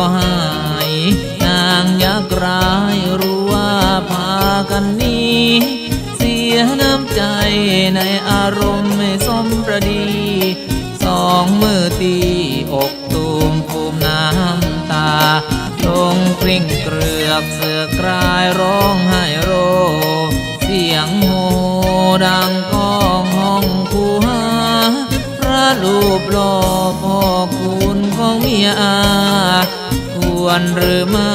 ็หาย นางยักษ์ร้ายรู้ว่าพากันนี้เสียน้ำใจในอารมณ์ไม่สมประดี สองมือตีอกตูมภูมน้ำตา ลงกริ่งเกลือกเสือกลายร้องไห้โร เสียงโหดังก้องห้องคูหาพระรูปหลอพ่อคุณของเมียอา วรหรือมา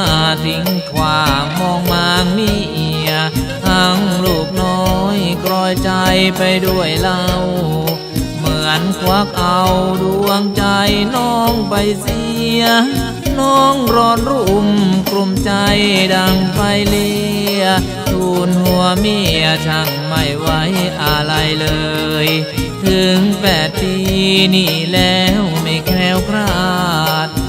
ทิ้งขวางมองมางเมียทั้งลูกน้อยกรอยใจไปด้วยเล่า เหมือนควักเอาดวงใจน้องไปเสีย น้องร้อนรุ่มกลุ่มใจดังไฟเลียทูลหัวเมียช่างไม่ไหวอะไรเลย ถึงแปดปีนี่แล้วไม่แคล้วคลาด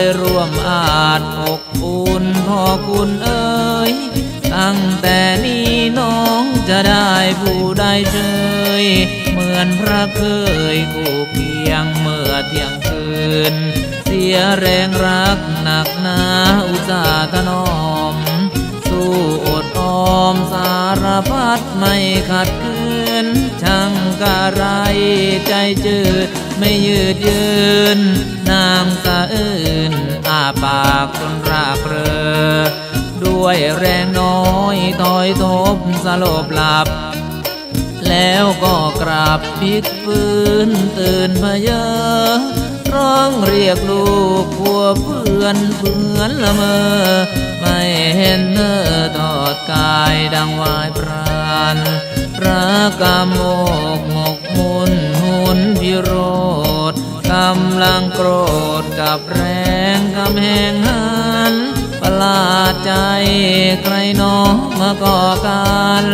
ยร่วมอาจอกอุ่นพ่อคุณเอ๋ยตั้งแต่นี้น้องจะได้ผู้ใดเชยเหมือนพระเคยคู่เคียงเมื่อเที่ยงคืน เสียแรงรักหนักหนาอุตสาห์ถนอม สู้อดออมสารพัดไม่ขัดขืนช่างกะไรใจจืดไม่ยืดยืน ปากจนรากเรอด้วยแรงน้อยถอยทบสลบหลับ แล้วก็กราบพิกฟื้นตื่นพะเยอร้องเรียกลูกพัวเพื่อนเพื่อนละเมอ ไม่เห็นเธอทอดกายดังวายพรานพระกามโอกหมกมุนหุนพิโรำลังโกรธกับแรงกำแหงหันประหลาดใจใครหนองมาก่อการ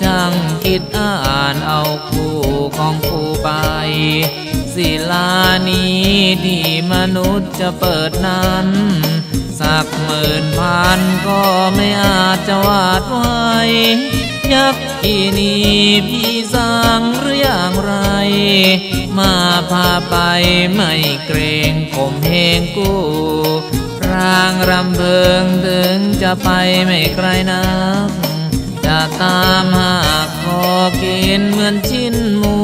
ช่างคิดอ่านเอาคู่ของคู่ไป ศิลานี้ที่มนุษย์จะเปิดนั้น สักหมื่นพันก็ไม่อาจจะวาดไว้ ยักษ์ที่นี่พี่สร้างหรืออย่างไร มาพาไปไม่เกรงข่มเหงกู้ร่างรำเพิงถึงจะไปไม่ไกลนักจะตามหาขอกินเหมือนชิ้นหมู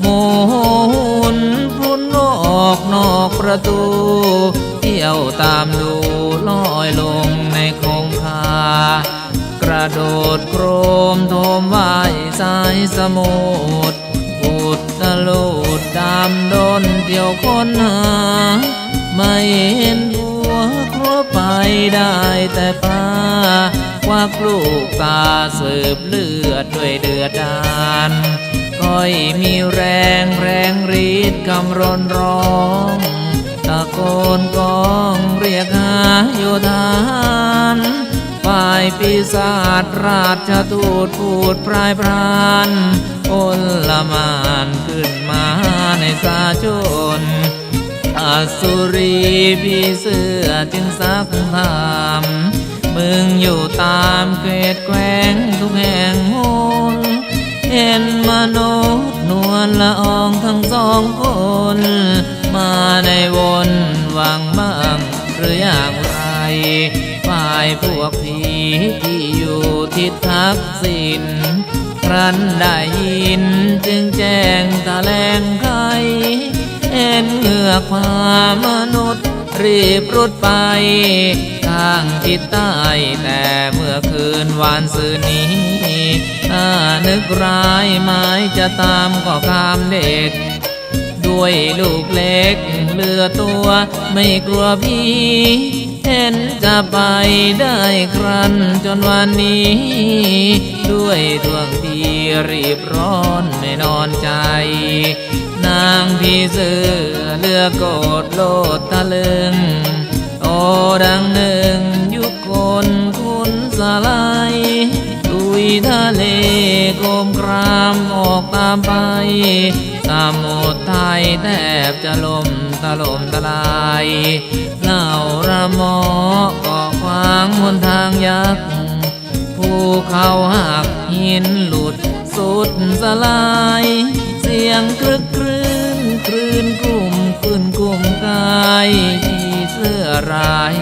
โมหุนพรุนออกนอกประตู เที่ยวตามดูลอยลงในคงคา ระโดดโครมโทมว่ายสายสมุทรอุดตลุดดำดนเที่ยวคนหา ไม่เห็นผัวครัวไปได้แต่ปลาควักลูกตาสืบเลือดด้วยเดือดดานก้อยมีแรงแรงรีดคำรนร้องตะโกนกองเรียกหาโยธานายปีศาจราชทูตพูดพรายพรานโอนละมานขึ้นมาในสาชนอสุรีพี่เสื้อจึงซักถามมึงอยู่ตามเขตแคว้งทุกแห่งหนเห็นมนุษย์นวลละอองทั้งสองคน มาในวนวังบ้างหรืออย่างไรายพวกผีที่อยู่ทิศทักษิณครั้นได้ยินจึงแจ้งตะแลงไขเห็นเหงือกพามนุษย์รีบรุดไป ทางทิศใต้แต่เมื่อคืนวานซืนนี้ถ้านึกร้ายหมายจะตามก็คามเด็ก ด้วยลูกเล็กเหลือตัวไม่กลัวพี่ เห็นจะไปได้ครันจนวันนี้ ด้วยดวงทีรีบร้อนไม่นอนใจ นางพี่เสือเลือกโกดโลดตะลึงโตดังหนึ่งยุคคนคุณสลายลุยทะเล โกมครามออกตามไปสมุทรไทยแทบจะล่มตะลมตะลายเหล่าระมอก็ขวางหนทางยักษ์ภูเขาหักหินหลุดสุดสลาย เสียงคลึกครื้นคลื่นกลุ่มขึ้นกลุ่มกายที่เสื้อราย